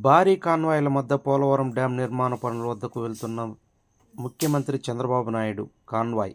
భారీ కాన్వాయిల మధ్య పోలవరం డ్యాం నిర్మాణ పనుల వద్దకు వెళ్తున్న ముఖ్యమంత్రి చంద్రబాబు నాయుడు కాన్వాయ్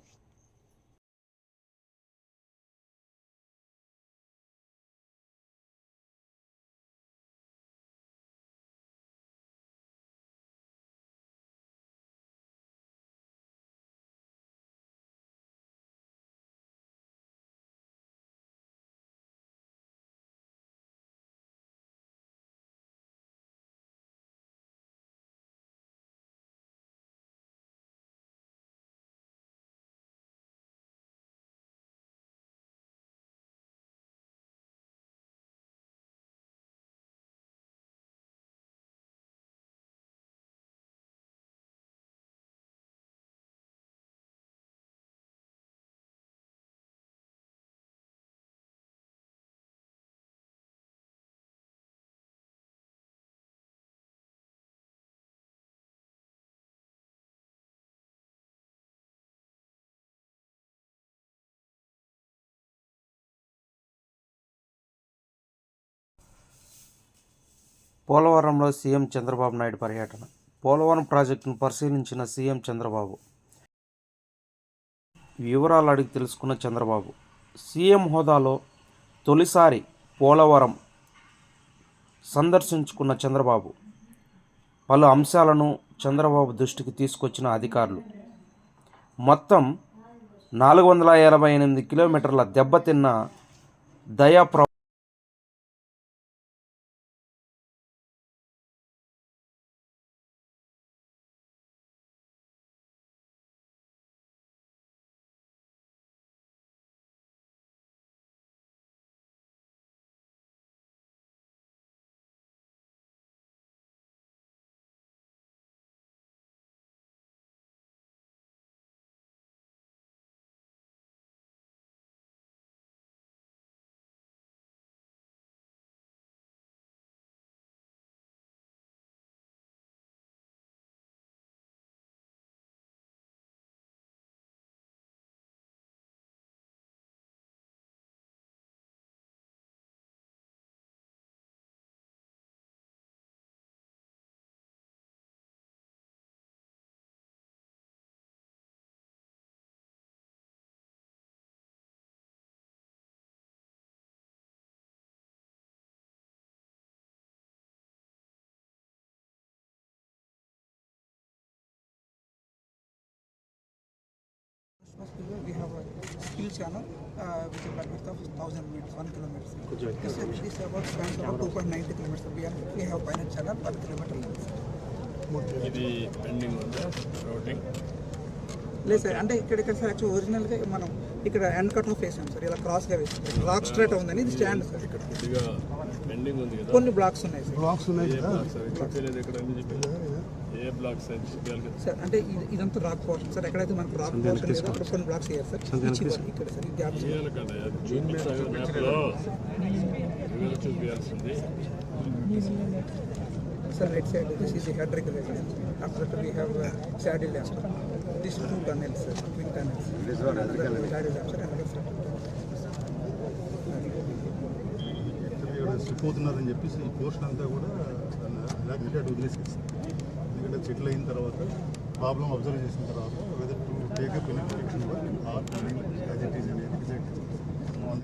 పోలవరంలో సీఎం చంద్రబాబు నాయుడు పర్యటన. పోలవరం ప్రాజెక్టును పరిశీలించిన సీఎం చంద్రబాబు. వివరాలు అడిగి తెలుసుకున్న చంద్రబాబు. సీఎం హోదాలో తొలిసారి పోలవరం సందర్శించుకున్న చంద్రబాబు. పలు అంశాలను చంద్రబాబు దృష్టికి తీసుకొచ్చిన అధికారులు. మొత్తం నాలుగు వందల ఎనభై ఎనిమిది కిలోమీటర్ల దెబ్బతిన్న దయా ప్ర we have a skill channel uh, which is bandwidth of 1000 meters, 1 kilometers. This, is- this about spans about 2.90 kilometers. We, are, we have pilot channel 1 kilometer length. ఇది పెండింగ్ ఉందా రోడ్డింగ్ లేదు సార్ అంటే ఇక్కడ ఇక్కడ సార్ యాక్చువల్ ఒరిజినల్గా మనం ఇక్కడ ఎండ్ కట్ ఆఫ్ వేసాం సార్ ఇలా క్రాస్గా వేసాం రాక్ స్ట్రేట్ ఉందని ఇది స్టాండ్ సార్. ఇక్కడ కొద్దిగా పెండింగ్ ఉంది కదా. కొన్ని బ్లాక్స్ ఉన్నాయి సార్. బ్లాక్స్ ఉన్నాయి కదా. చెప్పలేదు ఎక్కడ అని చెప్పి ఏ బ్లాక్స్ సార్? అంటే ఇది- ఇదంతా రాక్ పోర్షన్ సార్ ఎక్కడైతే మనకు రాక్ పోర్షన్ లేదో అక్కడ కొన్ని బ్లాక్స్ వేయాలి సార్. ఇక్కడ సార్ ఈ గ్యాప్ చూపించాల్సింది. head regulation. After that, we have uh, saddle lamp. These two tunnels, sir, twin tunnels. This one, saddle lamp, sir, another sir. Slip అవుతున్నారని చెప్పేసి ఈ పోర్షన్ అంతా కూడా లేకపోతే అటు వదిలేసేసి. ఎందుకంటే సెటిల్ అయిన తర్వాత ప్రాబ్లం అబ్జర్వ్ చేసిన తర్వాత whether to take up in as it is అనేది